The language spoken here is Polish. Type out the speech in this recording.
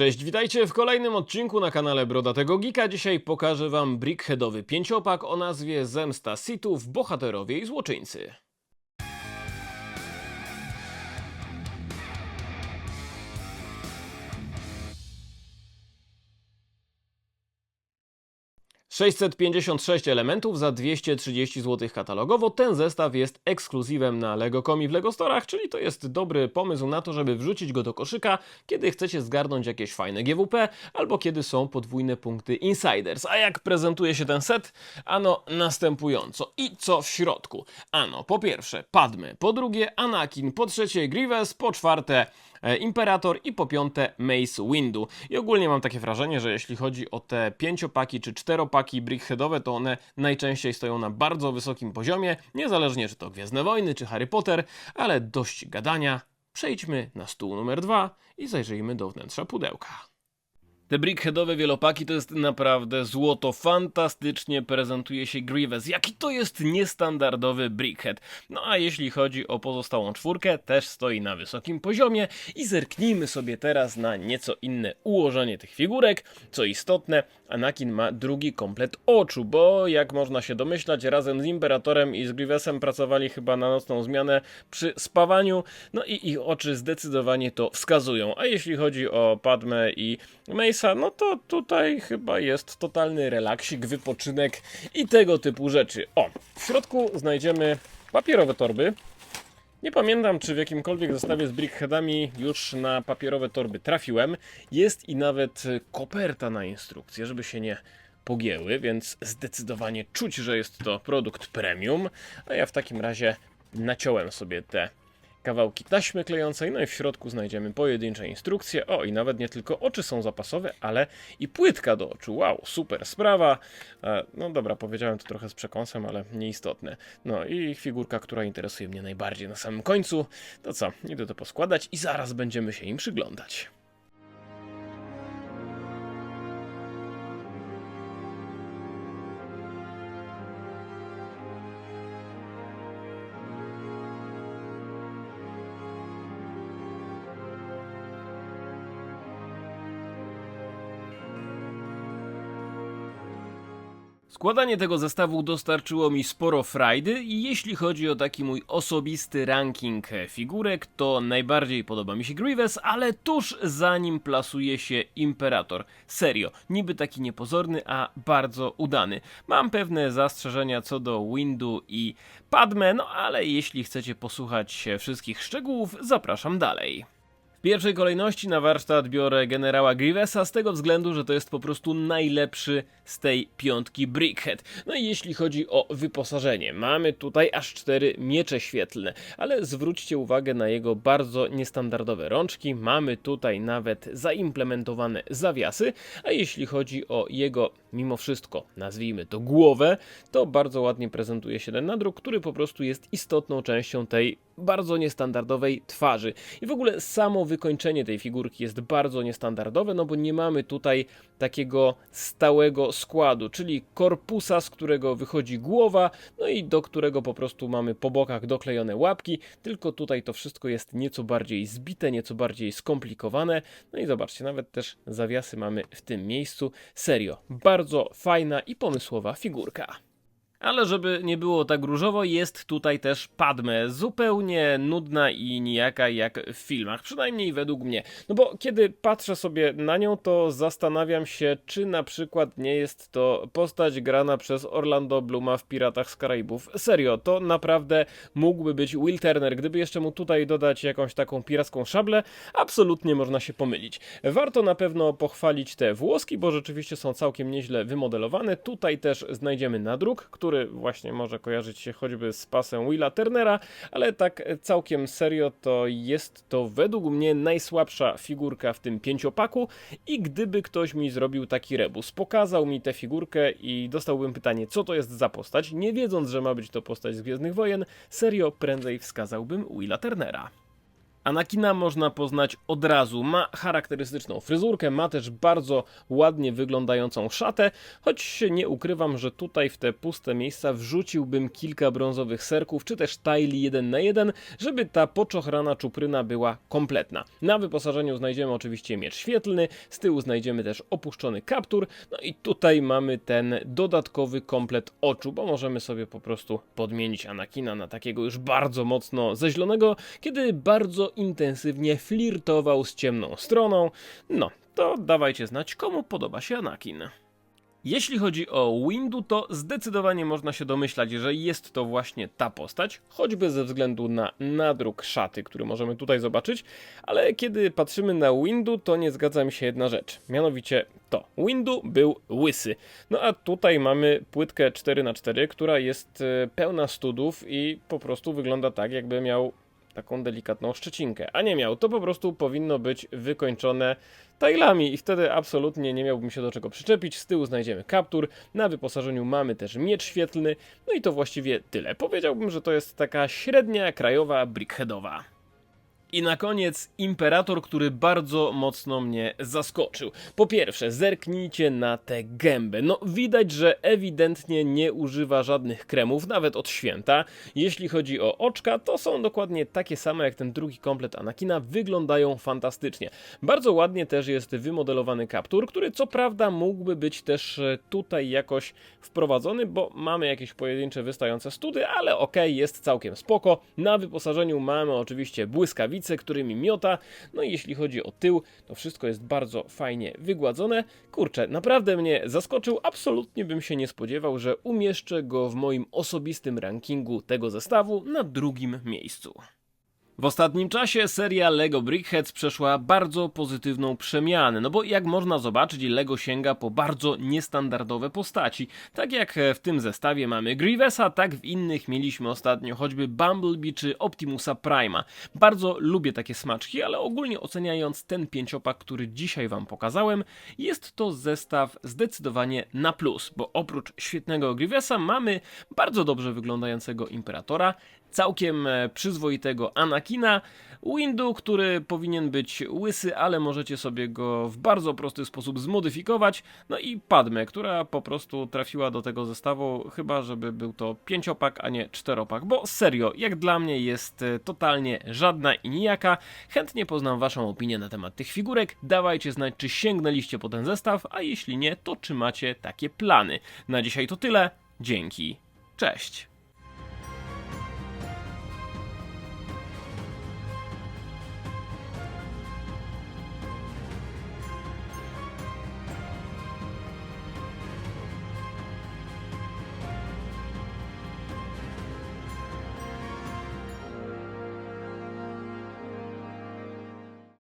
Cześć, witajcie w kolejnym odcinku na kanale Brodatego Geeka. Dzisiaj pokażę wam brickheadowy pięciopak o nazwie Zemsta Sithów, Bohaterowie i Złoczyńcy. ...656 elementów za 230 zł katalogowo. Ten zestaw jest ekskluzywem na LEGO.com i w LEGO Storach, czyli to jest dobry pomysł na to, żeby wrzucić go do koszyka, kiedy chcecie zgarnąć jakieś fajne GWP, albo kiedy są podwójne punkty Insiders. A jak prezentuje się ten set? Ano następująco. I co w środku? Ano, po pierwsze Padme, po drugie Anakin, po trzecie Grievous, po czwarte Imperator i po piąte Mace Windu. I ogólnie mam takie wrażenie, że jeśli chodzi o te pięciopaki czy czteropaki brickheadowe, to one najczęściej stoją na bardzo wysokim poziomie, niezależnie czy to Gwiezdne Wojny czy Harry Potter, ale dość gadania. Przejdźmy na stół numer dwa i zajrzyjmy do wnętrza pudełka. Te brickheadowe wielopaki to jest naprawdę złoto. Fantastycznie prezentuje się Grievous. Jaki to jest niestandardowy brickhead. No a jeśli chodzi o pozostałą czwórkę, też stoi na wysokim poziomie. I zerknijmy sobie teraz na nieco inne ułożenie tych figurek. Co istotne, Anakin ma drugi komplet oczu, bo jak można się domyślać, razem z Imperatorem i z Grievousem pracowali chyba na nocną zmianę przy spawaniu. No i ich oczy zdecydowanie to wskazują. A jeśli chodzi o Padme i Mace'a, no to tutaj chyba jest totalny relaksik, wypoczynek i tego typu rzeczy. O, w środku znajdziemy papierowe torby. Nie pamiętam, czy w jakimkolwiek zestawie z brickheadami już na papierowe torby trafiłem. Jest i nawet koperta na instrukcję, żeby się nie pogięły, więc zdecydowanie czuć, że jest to produkt premium. A ja w takim razie naciąłem sobie te kawałki taśmy klejącej, no i w środku znajdziemy pojedyncze instrukcje. O, i nawet nie tylko oczy są zapasowe, ale i płytka do oczu. Wow, super sprawa. E, no dobra, powiedziałem to trochę z przekąsem, ale nieistotne. No i figurka, która interesuje mnie najbardziej na samym końcu. To co, idę to poskładać i zaraz będziemy się im przyglądać. Składanie tego zestawu dostarczyło mi sporo frajdy i jeśli chodzi o taki mój osobisty ranking figurek, to najbardziej podoba mi się Grievous, ale tuż za nim plasuje się Imperator. Serio, niby taki niepozorny, a bardzo udany. Mam pewne zastrzeżenia co do Windu i Padme, no ale jeśli chcecie posłuchać wszystkich szczegółów, zapraszam dalej. W pierwszej kolejności na warsztat biorę generała Grievesa z tego względu, że to jest po prostu najlepszy z tej piątki Brickhead. No i jeśli chodzi o wyposażenie, mamy tutaj aż cztery miecze świetlne, ale zwróćcie uwagę na jego bardzo niestandardowe rączki. Mamy tutaj nawet zaimplementowane zawiasy, a jeśli chodzi o jego mimo wszystko, nazwijmy to głowę, to bardzo ładnie prezentuje się ten nadruk, który po prostu jest istotną częścią tej bardzo niestandardowej twarzy. I w ogóle samo wykończenie tej figurki jest bardzo niestandardowe, no bo nie mamy tutaj takiego stałego składu, czyli korpusa, z którego wychodzi głowa, no i do którego po prostu mamy po bokach doklejone łapki, tylko tutaj to wszystko jest nieco bardziej zbite, nieco bardziej skomplikowane. No i zobaczcie, nawet też zawiasy mamy w tym miejscu. Serio, bardzo fajna i pomysłowa figurka. Ale żeby nie było tak różowo, jest tutaj też Padme, zupełnie nudna i nijaka jak w filmach, przynajmniej według mnie. No bo kiedy patrzę sobie na nią, to zastanawiam się, czy na przykład nie jest to postać grana przez Orlando Bluma w Piratach z Karaibów. Serio, to naprawdę mógłby być Will Turner. Gdyby jeszcze mu tutaj dodać jakąś taką piracką szablę, absolutnie można się pomylić. Warto na pewno pochwalić te włoski, bo rzeczywiście są całkiem nieźle wymodelowane. Tutaj też znajdziemy nadruk, który który właśnie może kojarzyć się choćby z pasem Willa Turnera, ale tak całkiem serio to jest to według mnie najsłabsza figurka w tym pięciopaku i gdyby ktoś mi zrobił taki rebus, pokazał mi tę figurkę i dostałbym pytanie, co to jest za postać, nie wiedząc, że ma być to postać z Gwiezdnych Wojen, serio prędzej wskazałbym Willa Turnera. Anakina można poznać od razu. Ma charakterystyczną fryzurkę, ma też bardzo ładnie wyglądającą szatę, choć nie ukrywam, że tutaj w te puste miejsca wrzuciłbym kilka brązowych serków, czy też tajli 1 na 1, żeby ta poczochrana czupryna była kompletna. Na wyposażeniu znajdziemy oczywiście miecz świetlny, z tyłu znajdziemy też opuszczony kaptur, no i tutaj mamy ten dodatkowy komplet oczu, bo możemy sobie po prostu podmienić Anakina na takiego już bardzo mocno zeźlonego, kiedy bardzo intensywnie flirtował z ciemną stroną. No, to dawajcie znać, komu podoba się Anakin. Jeśli chodzi o Windu, to zdecydowanie można się domyślać, że jest to właśnie ta postać, choćby ze względu na nadruk szaty, który możemy tutaj zobaczyć, ale kiedy patrzymy na Windu, to nie zgadza mi się jedna rzecz, mianowicie to. Windu był łysy. No a tutaj mamy płytkę 4x4, która jest e, pełna studów i po prostu wygląda tak, jakby miał taką delikatną szczecinkę, a nie miał. To po prostu powinno być wykończone tajlami i wtedy absolutnie nie miałbym się do czego przyczepić. Z tyłu znajdziemy kaptur, na wyposażeniu mamy też miecz świetlny, no i to właściwie tyle. Powiedziałbym, że to jest taka średnia krajowa brickheadowa. I na koniec imperator, który bardzo mocno mnie zaskoczył. Po pierwsze, zerknijcie na tę gębę. No widać, że ewidentnie nie używa żadnych kremów, nawet od święta. Jeśli chodzi o oczka, to są dokładnie takie same jak ten drugi komplet Anakina, wyglądają fantastycznie. Bardzo ładnie też jest wymodelowany kaptur, który co prawda mógłby być też e, tutaj jakoś wprowadzony, bo mamy jakieś pojedyncze wystające study, ale okej, jest całkiem spoko. Na wyposażeniu mamy oczywiście błyskawice, którymi miota. No i jeśli chodzi o tył, to wszystko jest bardzo fajnie wygładzone. Kurczę, naprawdę mnie zaskoczył. Absolutnie bym się nie spodziewał, że umieszczę go w moim osobistym rankingu tego zestawu na drugim miejscu. W ostatnim czasie seria LEGO Brickheads przeszła bardzo pozytywną przemianę, no bo jak można zobaczyć LEGO sięga po bardzo niestandardowe postaci. Tak jak w tym zestawie mamy Grievesa, tak w innych mieliśmy ostatnio choćby Bumblebee czy Optimusa Prima. Bardzo lubię takie smaczki, ale ogólnie oceniając ten pięciopak, który dzisiaj wam pokazałem, jest to zestaw zdecydowanie na plus, bo oprócz świetnego Grievesa mamy bardzo dobrze wyglądającego Imperatora, całkiem e, przyzwoitego Anakina, Windu, który powinien być łysy, ale możecie sobie go w bardzo prosty sposób zmodyfikować, no i Padmę, która po prostu trafiła do tego zestawu, chyba żeby był to pięciopak, a nie czteropak, bo serio, jak dla mnie jest e, totalnie żadna i nijaka. Chętnie poznam waszą opinię na temat tych figurek, dawajcie znać, czy sięgnęliście po ten zestaw, a jeśli nie, to czy macie takie plany. Na dzisiaj to tyle, dzięki, cześć!